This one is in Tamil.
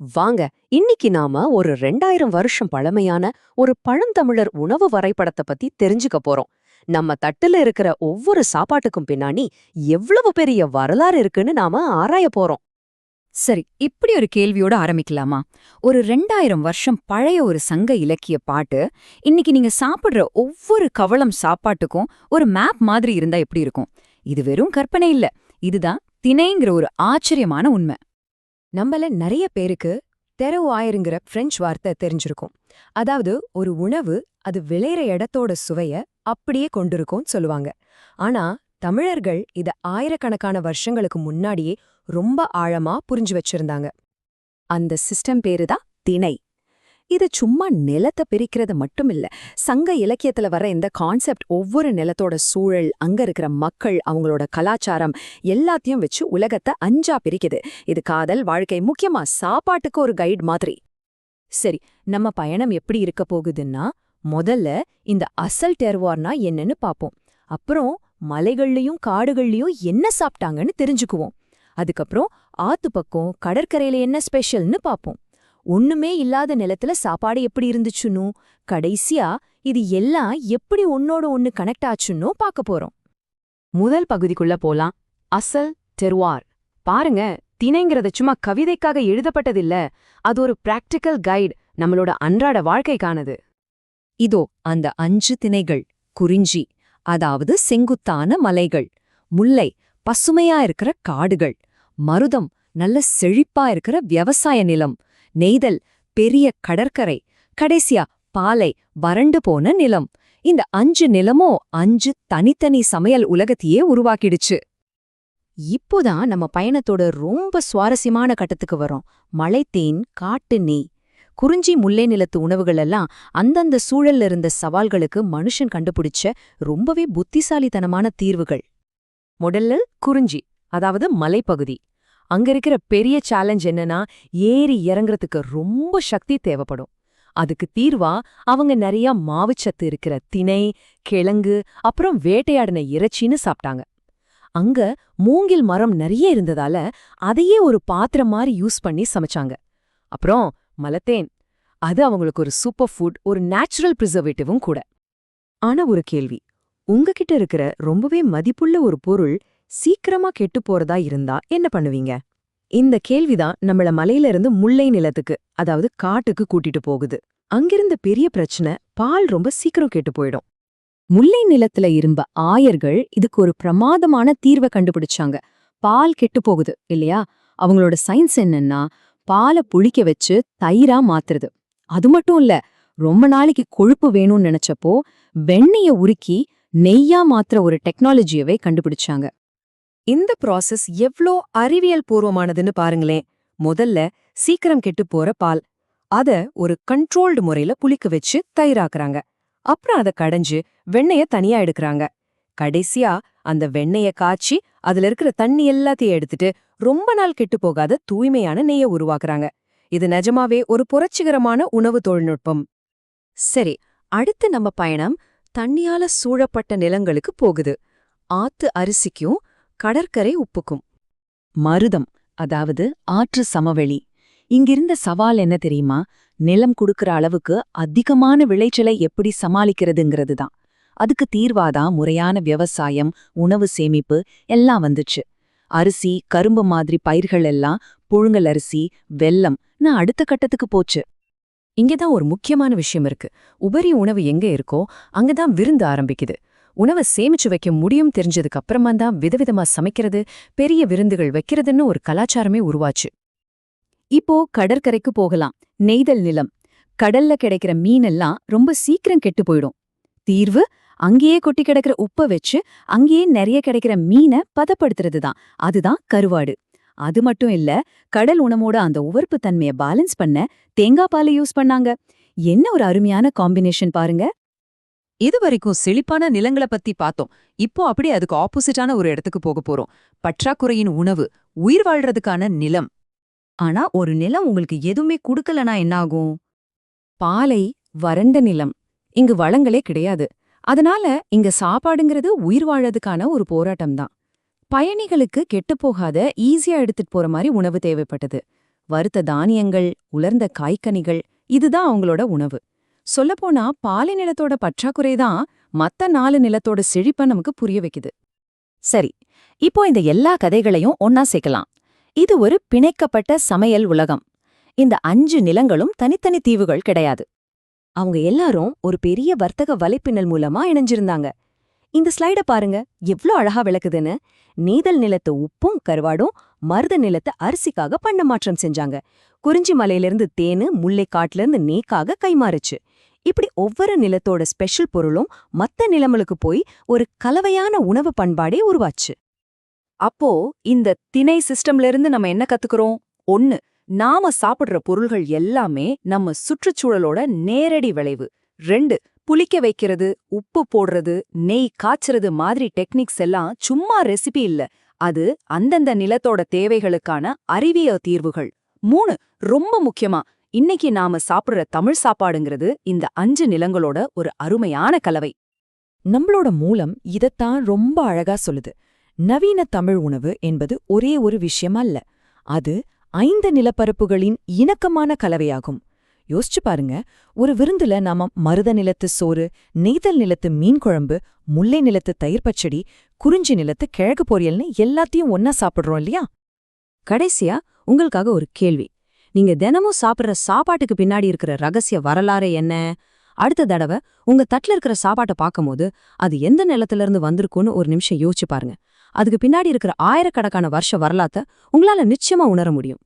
வாங்க இன்னைக்கு நாம ஒரு ரெண்டாயிரம் வருஷம் பழமையான ஒரு பழந்தமிழர் உணவு வரைபடத்தை பத்தி தெரிஞ்சுக்க போறோம். நம்ம தட்டுல இருக்கிற ஒவ்வொரு சாப்பாட்டுக்கும் பின்னாடி எவ்வளவு பெரிய வரலாறு இருக்குன்னு நாம ஆராய போறோம். சரி இப்படி ஒரு கேள்வியோட ஆரம்பிக்கலாமா? ஒரு ரெண்டாயிரம் வருஷம் பழைய ஒரு சங்க இலக்கிய பாட்டு இன்னைக்கு நீங்க சாப்பிடுற ஒவ்வொரு கவளம் சாப்பாட்டுக்கும் ஒரு மேப் மாதிரி இருந்தா எப்படி இருக்கும்? இது வெறும் கற்பனை இல்ல இதுதான் திணைங்கிற ஒரு ஆச்சரியமான உண்மை. நம்மள நிறைய பேருக்கு தெரவாயிருங்கிற பிரெஞ்சு வார்த்தை தெரிஞ்சிருக்கும். அதாவது ஒரு உணவு அது விளையிற இடத்தோட சுவைய அப்படியே கொண்டிருக்கும்னு சொல்லுவாங்க. ஆனா தமிழர்கள் இத ஆயிரக்கணக்கான வருஷங்களுக்கு முன்னாடியே ரொம்ப ஆழமா புரிஞ்சு வச்சிருந்தாங்க. அந்த சிஸ்டம் பேரு தான் திணை. இது சும்மா நிலத்தை பிரிக்கிறது மட்டும் இல்ல சங்க இலக்கியத்துல வர இந்த கான்செப்ட் ஒவ்வொரு நிலத்தோட சூழல் அங்க இருக்கிற மக்கள் அவங்களோட கலாச்சாரம் எல்லாத்தையும் வச்சு உலகத்தை அஞ்சா பிரிக்குது. இது காதல் வாழ்க்கை முக்கியமா சாப்பாட்டுக்கு ஒரு கைட் மாதிரி. சரி நம்ம பயணம் எப்படி இருக்க போகுதுன்னா முதல்ல இந்த அசல் டெர்வார்னா என்னன்னு பாப்போம். அப்புறம் மலைகள்லயும் காடுகள்லயும் என்ன சாப்பிட்டாங்கன்னு தெரிஞ்சுக்குவோம். அதுக்கப்புறம் ஆத்து பக்கம் கடற்கரையில என்ன ஸ்பெஷல்னு பாப்போம். ஒண்ணுமே இல்லாத நிலத்துல சாப்பாடு எப்படி இருந்துச்சுன்னு? கடைசியா இது எல்லாம் எப்படி ஒன்னோட ஒன்னு கனெக்ட் ஆச்சுன்னு பார்க்க போறோம். முதல் பகுதிக்குள்ள போலாம். அசல் டெர்வார் பாருங்க திணைங்கிறத சும்மா கவிதைக்காக எழுதப்பட்டதில்ல. அது ஒரு பிராக்டிக்கல் கைடு நம்மளோட அன்றாட வாழ்க்கைக்கானது. இதோ அந்த அஞ்சு திணைகள். குறிஞ்சி அதாவது செங்குத்தான மலைகள். முல்லை பசுமையா இருக்கிற காடுகள். மருதம் நல்ல செழிப்பா இருக்கிற விவசாய நிலம். நெய்தல் பெரிய கடற்கரை கடைசியா பாலை வறண்டு போன நிலம். இந்த அஞ்சு நிலமோ அஞ்சு தனித்தனி சமையல் உலகத்தையே உருவாக்கிடுச்சு. இப்போதான் நம்ம பயணத்தோட ரொம்ப சுவாரஸ்யமான கட்டத்துக்கு வரோம். மலைத்தேன் காட்டு நெய். குறிஞ்சி முல்லை நிலத்து உணவுகள் எல்லாம் அந்தந்த சூழல்ல இருந்த சவால்களுக்கு மனுஷன் கண்டுபிடிச்ச ரொம்பவே புத்திசாலித்தனமான தீர்வுகள். முதல்ல குறிஞ்சி அதாவது மலைப்பகுதி. அங்க இருக்கிற பெரிய சேலஞ்ச் என்னன்னா ஏறி இறங்குறதுக்கு ரொம்ப சக்தி தேவைப்படும். அதுக்கு தீர்வா அவங்க நிறைய மாவுச்சத்து இருக்கிற திணை கிழங்கு அப்புறம் வேட்டையாடின இறைச்சின்னு சாப்பிட்டாங்க. அங்க மூங்கில் மரம் நிறைய இருந்ததால அதையே ஒரு பாத்திரம் மாதிரி யூஸ் பண்ணி சமைச்சாங்க. அப்புறம் மலத்தேன். அது அவங்களுக்கு ஒரு சூப்பர் ஃபுட் ஒரு நேச்சுரல் ப்ரிசர்வேட்டிவும் கூட. ஆனா ஒரு கேள்வி உங்ககிட்ட இருக்கிற ரொம்பவே மதிப்புள்ள ஒரு பொருள் சீக்கிரமா கெட்டு போறதா இருந்தா என்ன பண்ணுவீங்க? இந்த கேள்விதான் நம்மள மலையில இருந்து முல்லை நிலத்துக்கு அதாவது காட்டுக்கு கூட்டிட்டு போகுது. அங்கிருந்த பெரிய பிரச்சனை பால் ரொம்ப சீக்கிரம் கெட்டு போயிடும். முல்லை நிலத்துல இருந்த ஆயர்கள் இதுக்கு ஒரு பிரமாதமான தீர்வை கண்டுபிடிச்சாங்க. பால் கெட்டு போகுது இல்லையா? அவங்களோட சயின்ஸ் என்னன்னா பாலை புளிக்க வச்சு தயிரா மாத்துறது. அது மட்டும் இல்ல ரொம்ப நாளைக்கு கொழுப்பு வேணும்னு நினைச்சப்போ வெண்ணெய உருக்கி நெய்யா மாத்துற ஒரு டெக்னாலஜியவே கண்டுபிடிச்சாங்க. இந்த ப்ராசஸ் எவ்ளோ அறிவியல் பூர்வமானதுன்னு பாருங்களேன். முதல்ல சீக்கிரம் கெட்டு போற பால். அத ஒரு கண்ட்ரோல்டு முறையில புளிக்க வச்சு தயிராக்குறாங்க. அப்புறம் அத கடைஞ்சு வெண்ணெய தனியா எடுக்கறாங்க. கடைசியா அந்த வெண்ணெய காய்ச்சி அதுல இருக்கிற தண்ணி எல்லாத்தையும் எடுத்துட்டு ரொம்ப நாள் கெட்டு போகாத தூய்மையான நெய்ய உருவாக்குறாங்க. இது நிஜமாவே ஒரு புரட்சிகரமான உணவு தொழில்நுட்பம். சரி அடுத்து நம்ம பயணம் தண்ணியால சூழப்பட்ட நிலங்களுக்கு போகுது. ஆத்து அரிசிக்கும் கடற்கரை உப்புக்கும். மருதம் அதாவது ஆற்று சமவெளி. இங்கிருந்த சவால் என்ன தெரியுமா? நிலம் குடுக்கற அளவுக்கு அதிகமான விளைச்சலை எப்படி சமாளிக்கிறதுங்கிறது தான் அதுக்கு தீர்வாதான் முறையான விவசாயம் உணவு சேமிப்பு எல்லாம் வந்துச்சு. அரிசி கரும்பு மாதிரி பயிர்கள் எல்லாம் புழுங்கல் அரிசி வெல்லம் நான் அடுத்த கட்டத்துக்கு போச்சு. இங்கதான் ஒரு முக்கியமான விஷயம் இருக்கு. உபரி உணவு எங்க இருக்கோ அங்கதான் விருந்து ஆரம்பிக்குது. உணவை சேமிச்சு வைக்க முடியும் தெரிஞ்சதுக்கு அப்புறமா தான் விதவிதமா சமைக்கிறது பெரிய விருந்துகள் வைக்கிறதுன்னு ஒரு கலாச்சாரமே உருவாச்சு. இப்போ கடற்கரைக்கு போகலாம். நெய்தல் நிலம். கடல்ல கிடைக்கிற மீனெல்லாம் ரொம்ப சீக்கிரம் கெட்டு போயிடும். தீர்வு? அங்கேயே கொட்டி கிடக்கிற உப்பை வச்சு அங்கேயே நிறைய கிடைக்கிற மீனை பதப்படுத்துறது தான். அதுதான் கருவாடு. அது மட்டும் இல்ல கடல் உணவோட அந்த உவர்ப்பு தன்மைய பேலன்ஸ் பண்ண தேங்காய் பாலை யூஸ் பண்ணாங்க. என்ன ஒரு அருமையான காம்பினேஷன் பாருங்க. இது வரைக்கும் செழிப்பான நிலங்களை பத்தி பார்த்தோம். இப்போ அப்படியே அதுக்கு ஆப்போசிட்டான ஒரு இடத்துக்கு போக போறோம். பற்றாக்குறையின் உணவு உயிர் வாழ்றதுக்கான நிலம். ஆனா ஒரு நிலம் உங்களுக்கு எதுவுமே கொடுக்கலனா என்னாகும்? பாலை வறண்ட நிலம். இங்கு வளங்களே கிடையாது. அதனால இங்க சாப்பாடுங்கிறது உயிர் வாழறதுக்கான ஒரு போராட்டம் தான் பயணிகளுக்கு கெட்டுப்போகாத ஈஸியா எடுத்துட்டு போற மாதிரி உணவு தேவைப்பட்டது. வறுத்த தானியங்கள் உலர்ந்த காய்கனிகள் இதுதான் அவங்களோட உணவு. சொல்லப்போனா பாலை நிலத்தோட பற்றாக்குறை தான் மத்த நாலு நிலத்தோட செழிப்ப நமக்கு புரிய வைக்குது. சரி இப்போ இந்த எல்லா கதைகளையும் ஒன்னா சேர்க்கலாம். இது ஒரு பிணைக்கப்பட்ட சமையல் உலகம். இந்த அஞ்சு நிலங்களும் தனித்தனி தீவுகள் கிடையாது. அவங்க எல்லாரும் ஒரு பெரிய வர்த்தக வலைப்பின்னல் மூலமா இணைஞ்சிருந்தாங்க. இந்த ஸ்லைட பாருங்க எவ்ளோ அழகா விளக்குதுன்னு. நீதல் நிலத்து உப்பும் கருவாடும் மருத நிலத்தை அரிசிக்காக பண்ண மாற்றம் செஞ்சாங்க. குறிஞ்சி மலையிலிருந்து தேனு முல்லைக்காட்டுல இருந்து நேக்காக கைமாறுச்சு. இப்படி ஒவ்வொரு நிலத்தோட ஸ்பெஷல் பொருளும் மத்த நிலங்களுக்கு போய் ஒரு கலவையான உணவு பண்பாடே உருவாச்சு. அப்போ இந்த திணை சிஸ்டம்ல இருந்து நம்ம என்ன கத்துக்கிறோம்? ஒன்னு நாம சாப்பிடுற பொருள்கள் எல்லாமே நம்ம சுற்றுச்சூழலோட நேரடி விளைவு. ரெண்டு புளிக்க வைக்கிறது உப்பு போடுறது நெய் காய்ச்சறது மாதிரி டெக்னிக்ஸ் எல்லாம் சும்மா ரெசிபி இல்ல. அது அந்தந்த நிலத்தோட தேவைகளுக்கான அறிவிய தீர்வுகள். மூணு ரொம்ப முக்கியமா இன்னைக்கு நாம சாப்பிடுற தமிழ் சாப்பாடுங்கிறது இந்த அஞ்சு நிலங்களோட ஒரு அருமையான கலவை. நம்மளோட மூலம் இதத்தான் ரொம்ப அழகா சொல்லுது. நவீன தமிழ் உணவு என்பது ஒரே ஒரு விஷயம் அல்ல. அது ஐந்து நிலப்பரப்புகளின் இணக்கமான கலவையாகும். யோசிச்சு பாருங்க. ஒரு விருந்துல நாம மருத நிலத்து சோறு நெய்தல் நிலத்து மீன் குழம்பு முல்லை நிலத்து தயிர் பச்சடி குறிஞ்சி நிலத்து கிழக்கு பொரியல்னு எல்லாத்தையும் ஒன்னா சாப்பிடுறோம் இல்லையா? கடைசியா உங்களுக்காக ஒரு கேள்வி. நீங்க தினமும் சாப்பிடுற சாப்பாட்டுக்கு பின்னாடி இருக்கிற ரகசிய வரலாறு என்ன? அடுத்த தடவை உங்க தட்டில் இருக்கிற சாப்பாட்டை பார்க்கும்போது அது எந்த நிலத்துல இருந்து வந்திருக்கும்னு ஒரு நிமிஷம் யோசிச்சு பாருங்க. அதுக்கு பின்னாடி இருக்கிற ஆயிரக்கணக்கான வருஷ வரலாற்றை உங்களால நிச்சயமா உணர முடியும்.